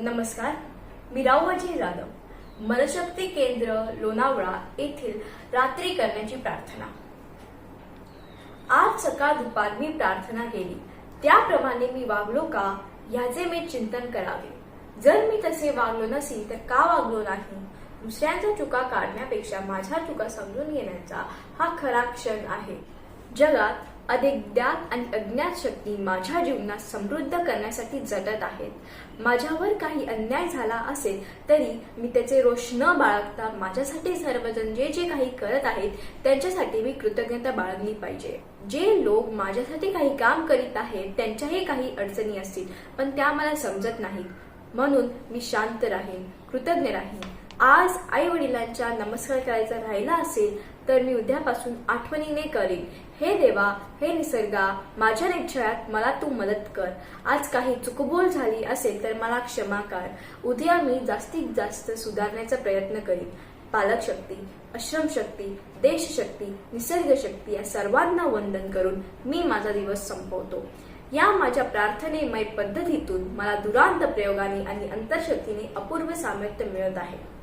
नमस्कार. मी रावजी जाधव मनशक्ती केंद्र लोणावळा येथील रात्री करण्याची प्रार्थना. आज सकाळ दुपार मी प्रार्थना केली. त्याप्रमाणे मी वागलो का याचे मी चिंतन करावे. जर मी तसे वागलो नसेल तर का वागलो नाही? दुसऱ्यांच्या चुका काढण्यापेक्षा माझ्या चुका समजून घेण्याचा हा खरा क्षण आहे. जगात अधिक ज्ञात आणि अज्ञात शक्ती माझ्या जीवनात समृद्ध करण्यासाठी झटत आहेत. माझ्यावर काही अन्याय झाला असेल तरी मी त्याचे रोष न बाळगता माझ्यासाठी सर्वजण जे जे काही करत आहेत त्यांच्यासाठी मी कृतज्ञता बाळगली पाहिजे. जे लोक माझ्यासाठी काही काम करीत आहेत त्यांच्याही काही अडचणी असतील पण त्या मला समजत नाहीत. म्हणून मी शांत राहीन कृतज्ञ राहीन. आज आई वडिलांच्या नमस्कार करायचा राहिला असेल तर मी उद्यापासून आठवणीने करीन. हे देवा हे निसर्गा माझ्या निश्चयात मला तू मदत कर. आज काही चुकबोल झाली असेल तर मला क्षमा कर. उद्या मी जास्तीत जास्त सुधारण्याचा प्रयत्न करीन. पालक शक्ती आश्रम शक्ती देशशक्ती निसर्ग शक्ती या सर्वांना वंदन करून मी माझा दिवस संपवतो. या माझ्या प्रार्थनेमय पद्धतीतून मला दुरांत प्रयोगाने आणि अंतरशक्तीने अपूर्व सामर्थ्य मिळत आहे.